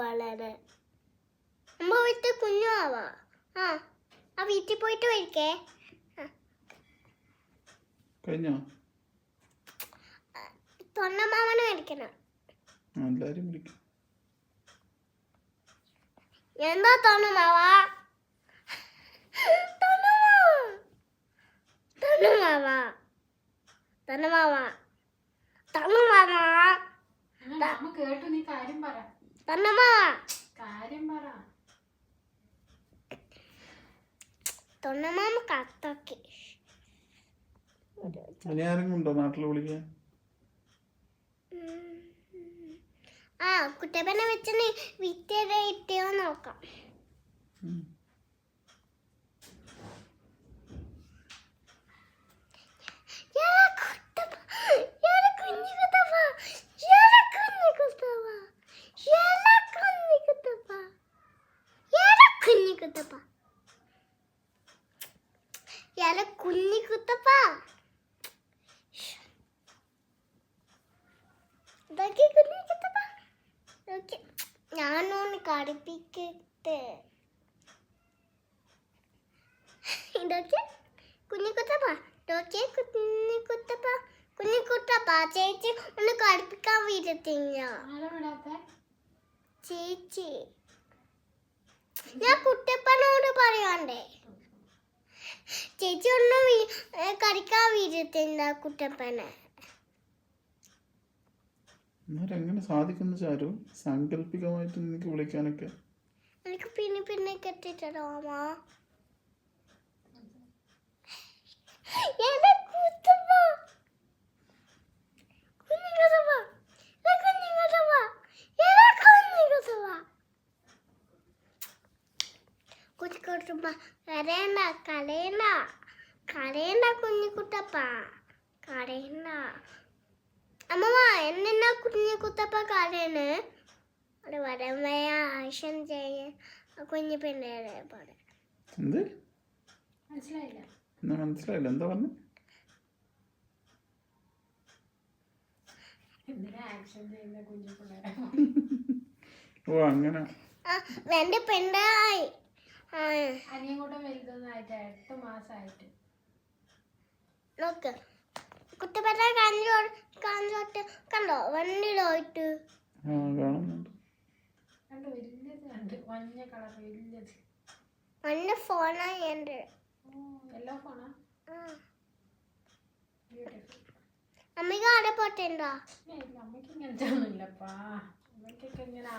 വളരെ. നമ്മ വീട്ടിൽ കുഞ്ഞു ആവാ. ആ ആ വീട്ടിൽ പോയിട്ട് വരിക്കേ. കഴിഞ്ഞോ? തൊണ്ണമാമനെ വിളിക്കണം. എല്ലാരും വിളിക്കും. എന്താ തൊണ്ണമാവ തൊണ്ണമാവ തൊണ്ണമാവ തൊണ്ണമാവ അമ്മ കേട്ടു നീ കാര്യം പറ. തൊണ്ണമാമ കത്തൊക്കെ. ഉണ്ടോ നാട്ടിൽ വിളിക്കാൻ? ആ കുട്ടപ്പനെ വെച്ച് നീ വിറ്റയുടെ നോക്കാം. Kunni ഇയാളെ Yara kunni kuttapa. ഇതൊക്കെ കുഞ്ഞി കുത്തപ്പ ഓക്കെ ഞാനൊന്ന് കടുപ്പിക്കട്ടെ. ഇതൊക്കെ കുഞ്ഞിക്കുത്തപ്പ. ഇതൊക്കെ കുഞ്ഞിക്കുത്തപ്പ. കുഞ്ഞിക്കുത്തപ്പ ചേച്ചി ഒന്ന് കടുപ്പിക്കാൻ വിടാത്ത? ചേച്ചി. ഞാൻ കുട്ടപ്പനോട് പറയണ്ടേ. ചേച്ചി ഒന്നും കറിക്കാൻ വീഴത്തില്ല കുട്ടപ്പനെ. എങ്ങനെ സാധിക്കുന്നു ചാരു? സാങ്കല്പികമായിട്ട് നിനക്ക് വിളിക്കാനൊക്കെ? എനിക്ക് പിന്നെ പിന്നെ കെട്ടിട്ടോ അമ്മ എന്റെ കുത്തപ്പ കുഞ്ഞിക്കുത്തപ്പ കുഞ്ഞിക്കുത്തപ്പ എന്റെ കുഞ്ഞിക്കുത്തപ്പ കുഞ്ഞിക്കുട്ടപ്പ കരേണ കരയണ്ട കരയണ്ട കുഞ്ഞിക്കുട്ടപ്പ കരയണ്ട. അമ്മമ്മ എന്നെന്നാ കുഞ്ഞിക്കുത്തപ്പ കരയണ്? അവിടെ വരമയ ആവശ്യം ചെയ്യാൻ കുഞ്ഞു പെണ്ണേരെ പോലെ. എന്ത്? മനസ്സിലായില്ല. എന്നാ മനസ്സിലായില്ല എന്താ പറഞ്ഞു? എന്തിനാ ആക്ഷൻ ചെയ്യുന്ന കുഞ്ഞു പിള്ളേരെ ഓ അങ്ങനെ. എന്റെ പെണ്ണായി അനിയും കൂടെ വലുതൊന്നായിട്ട് എട്ട് മാസമായിട്ട് നോക്ക്. കുട്ടിപ്പറ്റ കണ്ടോ? വണ്ടിയിലോട്ട് ആ കാണുന്നുണ്ട്. കണ്ട്? വലിയത് കണ്ട്. മഞ്ഞ കളർ വലിയത്. നല്ല ഫോണായി എന്റെ. എല്ലാ ഫോണാ? ആ. ബ്യൂട്ടിഫുൾ അമ്മയ്ക്ക് അവിടെ പോട്ടുണ്ടോ അമ്മയ്ക്ക് ഇങ്ങനത്തെ ഒന്നുമില്ലപ്പാ. അമ്മയ്ക്കൊക്കെ ഇങ്ങനെ